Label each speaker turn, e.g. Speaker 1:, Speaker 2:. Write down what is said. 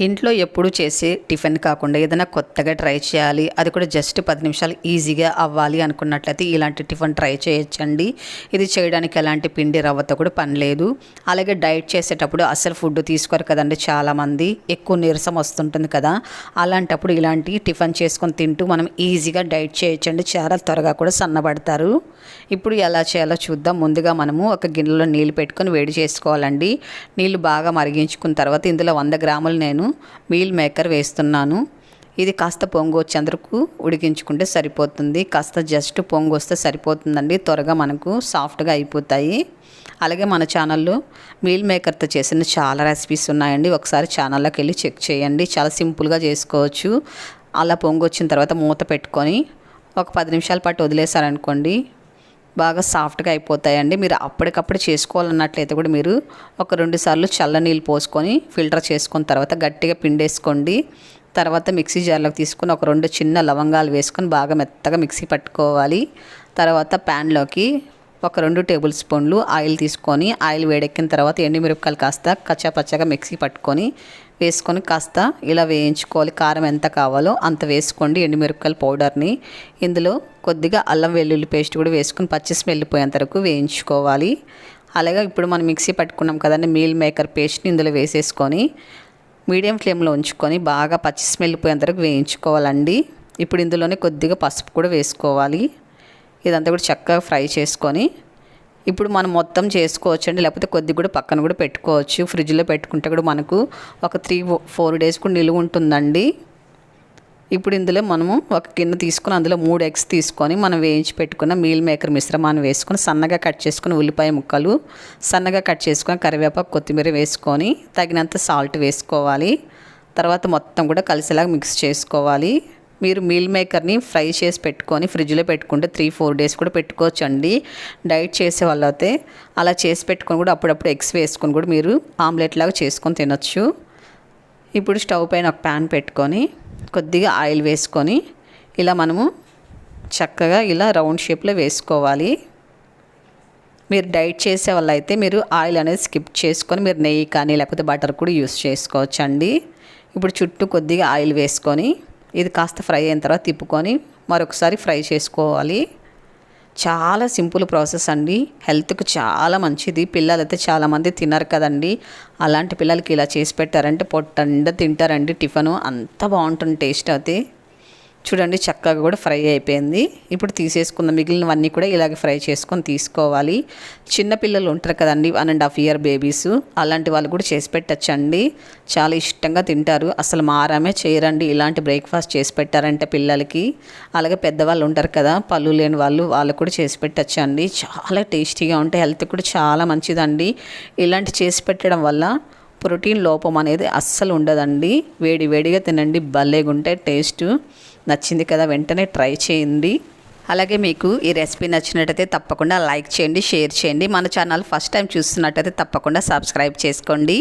Speaker 1: ఇంట్లో ఎప్పుడు చేసే టిఫిన్ కాకుండా ఏదైనా కొత్తగా ట్రై చేయాలి అది కూడా జస్ట్ పది నిమిషాలు ఈజీగా అవ్వాలి అనుకున్నట్లయితే ఇలాంటి టిఫిన్ ట్రై చేయొచ్చండి. ఇది చేయడానికి ఎలాంటి పిండి రవ్వతో కూడా పని లేదు. అలాగే డైట్ చేసేటప్పుడు అసలు ఫుడ్ తీసుకోరు కదండి చాలామంది ఎక్కువ నీరసం వస్తుంటుంది కదా. అలాంటప్పుడు ఇలాంటి టిఫిన్ చేసుకొని తింటూ మనం ఈజీగా డైట్ చేయొచ్చండి. చాలా త్వరగా కూడా సన్నబడతారు. ఇప్పుడు ఎలా చేయాలో చూద్దాం. ముందుగా మనము ఒక గిన్నెలో నీళ్ళు పెట్టుకొని వేడి చేసుకోవాలండి. నీళ్ళు బాగా మరిగించుకున్న తర్వాత ఇందులో వంద గ్రాములు నేను మీల్ మేకర్ వేస్తున్నాను. ఇది కాస్త పొంగు వచ్చేందుకు ఉడికించుకుంటే సరిపోతుంది. కాస్త జస్ట్ పొంగు వస్తే సరిపోతుందండి. త్వరగా మనకు సాఫ్ట్గా అయిపోతాయి. అలాగే మన ఛానల్లో మీల్ మేకర్తో చేసిన చాలా రెసిపీస్ ఉన్నాయండి. ఒకసారి ఛానల్లోకి వెళ్ళి చెక్ చేయండి. చాలా సింపుల్గా చేసుకోవచ్చు. అలా పొంగు వచ్చిన తర్వాత మూత పెట్టుకొని ఒక పది నిమిషాల పాటు వదిలేసారనుకోండి బాగా సాఫ్ట్గా అయిపోతాయండి. మీరు అప్పటికప్పుడు చేసుకోవాలన్నట్లయితే కూడా మీరు ఒక రెండు సార్లు చల్లనీళ్ళు పోసుకొని ఫిల్టర్ చేసుకున్న తర్వాత గట్టిగా పిండేసుకోండి. తర్వాత మిక్సీ జార్లోకి తీసుకొని ఒక రెండు చిన్న లవంగాలు వేసుకొని బాగా మెత్తగా మిక్సీ పట్టుకోవాలి. తర్వాత ప్యాన్లోకి ఒక రెండు టేబుల్ స్పూన్లు ఆయిల్ తీసుకొని ఆయిల్ వేడెక్కిన తర్వాత ఎండుమిరపకాయలు కాస్త కచ్చాపచ్చగా మిక్సీ పట్టుకొని వేసుకొని కాస్త ఇలా వేయించుకోవాలి. కారం ఎంత కావాలో అంత వేసుకోండి. ఎండుమిరపకాయల పౌడర్ని. ఇందులో కొద్దిగా అల్లం వెల్లుల్లి పేస్ట్ కూడా వేసుకొని పచ్చి స్మెల్ పోయేంత వరకు వేయించుకోవాలి. అలాగే ఇప్పుడు మనం మిక్సీ పట్టుకున్నాం కదండి మీల్ మేకర్ పేస్ట్ని ఇందులో వేసేసుకొని మీడియం ఫ్లేమ్లో ఉంచుకొని బాగా పచ్చి స్మెల్ పోయేంత వరకు వేయించుకోవాలండి. ఇప్పుడు ఇందులోనే కొద్దిగా పసుపు కూడా వేసుకోవాలి. ఇదంతా కూడా చక్కగా ఫ్రై చేసుకొని ఇప్పుడు మనం మొత్తం చేసుకోవచ్చు అండి లేకపోతే కొద్ది కూడా పక్కన కూడా పెట్టుకోవచ్చు. ఫ్రిడ్జ్లో పెట్టుకుంటే కూడా మనకు ఒక త్రీ ఫోర్ డేస్ కూడా నిలువ ఉంటుందండి. ఇప్పుడు ఇందులో మనము ఒక గిన్నె తీసుకొని అందులో మూడు ఎగ్స్ తీసుకొని మనం వేయించి పెట్టుకున్న మీల్ మేకర్ మిశ్రమాన్ని వేసుకొని సన్నగా కట్ చేసుకుని ఉల్లిపాయ ముక్కలు సన్నగా కట్ చేసుకొని కరివేపాకు కొత్తిమీర వేసుకొని తగినంత సాల్ట్ వేసుకోవాలి. తర్వాత మొత్తం కూడా కలిసేలాగా మిక్స్ చేసుకోవాలి. మీరు మీల్ మేకర్ని ఫ్రై చేసి పెట్టుకొని ఫ్రిడ్జ్లో పెట్టుకుంటే త్రీ ఫోర్ డేస్ కూడా పెట్టుకోవచ్చు అండి డైట్ చేసే వాళ్ళైతే అలా చేసి పెట్టుకొని కూడా అప్పుడప్పుడు ఎగ్స్ వేసుకొని కూడా మీరు ఆమ్లెట్ లాగా చేసుకొని తినొచ్చు. ఇప్పుడు స్టవ్ పైన ఒక ప్యాన్ పెట్టుకొని కొద్దిగా ఆయిల్ వేసుకొని ఇలా మనము చక్కగా ఇలా రౌండ్ షేప్లో వేసుకోవాలి. మీరు డైట్ చేసే వాళ్ళైతే మీరు ఆయిల్ అనేది స్కిప్ చేసుకొని మీరు నెయ్యి కానీ లేకపోతే బటర్ కూడా యూస్ చేసుకోవచ్చు అండి ఇప్పుడు చుట్టూ కొద్దిగా ఆయిల్ వేసుకొని ఇది కాస్త ఫ్రై అయిన తర్వాత తిప్పుకొని మరొకసారి ఫ్రై చేసుకోవాలి. చాలా సింపుల్ ప్రాసెస్ అండి. హెల్త్కు చాలా మంచిది. పిల్లలు అయితే చాలామంది తినరు కదండి. అలాంటి పిల్లలకి ఇలా చేసి పెట్టారంటే పొట్టండా తింటారండి టిఫను. అంత బాగుంటుంది టేస్ట్ అయితే చూడండి చక్కగా కూడా ఫ్రై అయిపోయింది. ఇప్పుడు తీసేసుకున్న మిగిలినవన్నీ కూడా ఇలాగ ఫ్రై చేసుకొని తీసుకోవాలి. చిన్నపిల్లలు ఉంటారు కదండి one and half year babies అలాంటి వాళ్ళు కూడా చేసి పెట్టచ్చండి. చాలా ఇష్టంగా తింటారు. అసలు మారామే చేయరండి ఇలాంటి బ్రేక్ఫాస్ట్ చేసి పెట్టారంటే పిల్లలకి. అలాగే పెద్దవాళ్ళు ఉంటారు కదా పళ్ళు లేని వాళ్ళు వాళ్ళు కూడా చేసి పెట్టచ్చండి. చాలా టేస్టీగా ఉంటాయి హెల్త్ కూడా చాలా మంచిదండి. ఇలాంటి చేసి పెట్టడం వల్ల ప్రోటీన్ లోపం అనేది అస్సలు ఉండదండి. వేడి వేడిగా తినండి భలేగా ఉంటాయి టేస్ట్. నచ్చింది కదా వెంటనే ట్రై చేయండి. అలాగే మీకు ఈ రెసిపీ నచ్చినట్టయితే తప్పకుండా లైక్ చేయండి షేర్ చేయండి. మన ఛానల్ ఫస్ట్ టైం చూస్తున్నట్టయితే తప్పకుండా సబ్స్క్రైబ్ చేసుకోండి.